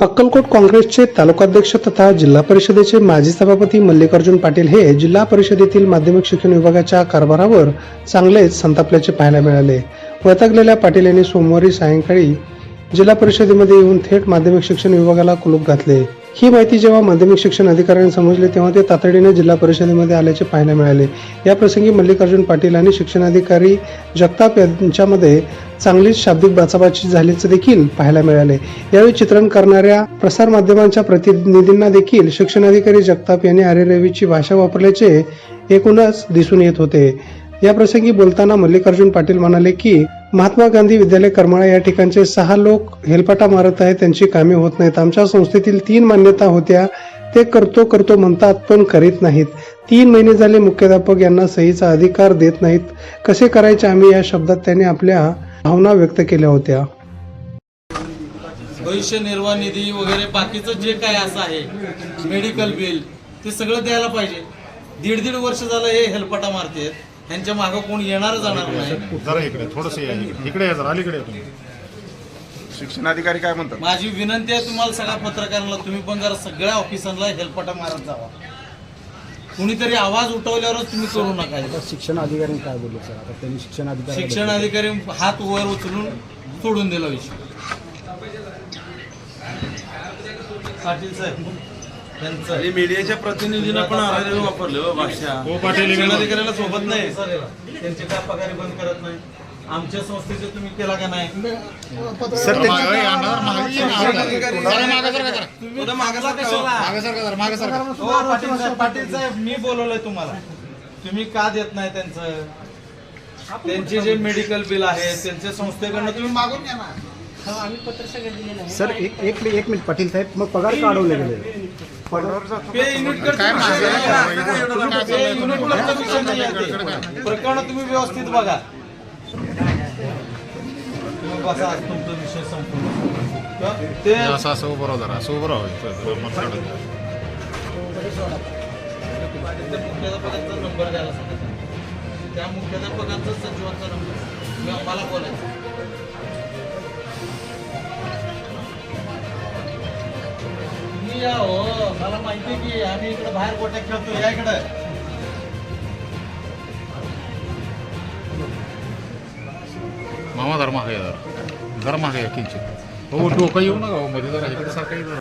अक्कलकोट काँग्रेसचे तालुकाध्यक्ष तथा जिल्हा परिषदेचे माजी सभापती मल्लिकार्जुन पाटील हे जिल्हा परिषदेतील माध्यमिक शिक्षण विभागाच्या कारभारावर चांगलेच संतापल्याचे पाहायला मिळाले. वैतागलेल्या पाटील यांनी सोमवारी सायंकाळी जिल्हा परिषदेमध्ये येऊन थेट माध्यमिक शिक्षण विभागाला कुलूप घातले. ही माहिती जेव्हा माध्यमिक शिक्षण अधिकाऱ्यांनी समजली तेव्हा ते तातडीने जिल्हा परिषदेमध्ये आल्याचे पाहायला मिळाले. या प्रसंगी मल्लिकार्जुन पाटील आणि शिक्षणाधिकारी जगताप यांच्यामध्ये चांगलीच शाब्दिक बाचाबाची झाल्याचे देखील पाहायला मिळाले. यावेळी चित्रण करणाऱ्या प्रसारमाध्यमांच्या प्रतिनिधींना देखील शिक्षणाधिकारी जगताप यांनी अरेरवीची भाषा वापरल्याचे एकूणच दिसून येत होते. या प्रसंगी बोलताना मल्लिकार्जुन पाटील म्हणाले की महात्मा गांधी विद्यालय करमाळा या ठिकाणचे सहा लोक हेलपाटा मारत आहेत. त्यांची कामे होत नाहीत. आमच्या संस्थेतील तीन मान्यता होत्या. ते करतो करतो म्हणतात पण करीत नाहीत. तीन महिने झाले मुख्याध्यापक यांना सहीचा अधिकार देत नाहीत. कसे करायचे आम्ही या शब्दात त्यांनी आपल्या भावना व्यक्त केल्या होत्या. भविष्य निर्वाह निधी वगैरे बाकीचं जे काय असं आहे मेडिकल बिल ते सगळं द्यायला पाहिजे. दीड दीड वर्ष झालं हे हेलपटा मारतेत. ह्यांच्या मागं कोण येणार जाणार नाही. जरा इकडे थोडस या इकडे. इकडे या जरा अलीकडे या तुम्ही. शिक्षणाधिकारी काय म्हणतात? माझी विनंती आहे तुम्हाला सगळ्या पत्रकारांना तुम्ही पण जरा सगळ्या ऑफिसांना हेलपटा मारत जावा. कुणीतरी आवाज उठवल्यावरच तुम्ही करू नका शिक्षण अधिकारी काय बोलले सर? आता त्यांनी शिक्षण अधिकारी शिक्षण अधिकारी हात वर उचलून सोडून दिला विषय. पाटील साहेब. त्यांचं मीडियाच्या प्रतिनिधींना पण आराधे वापरले हो भाषा हो. अधिकाऱ्याला सोबत नाही सर, त्यांचे का पगारी बंद करत नाही आमच्या संस्थेचे तुम्ही केला का नाही. हो, पाटील साहेब मी बोलवलंय तुम्हाला तुम्ही का देत नाही त्यांचं त्यांचे जे मेडिकल बिल आहे त्यांच्या संस्थेकडनं तुम्ही मागून घ्या ना सर एक एक मिनिट पाटील साहेब मग पगार का अडवले गेले प्रकरण तुम्ही व्यवस्थित बघा. तुमचा विषय संपूर्ण असं असं उभं राहा जरा असं उभं राहा. नंबर द्यायला सांगितलं त्या मुख्याध्यापकांचा सचिवांचा नंबर. मी बोलायचं. हो मला माहिती की आम्ही इकडे बाहेर गोट्या खेळतो या इकडे. मामा धर्मा मागे या जरा किंचित. हो डोकं येऊ नका हो, मध्ये जरा इकडे सारखं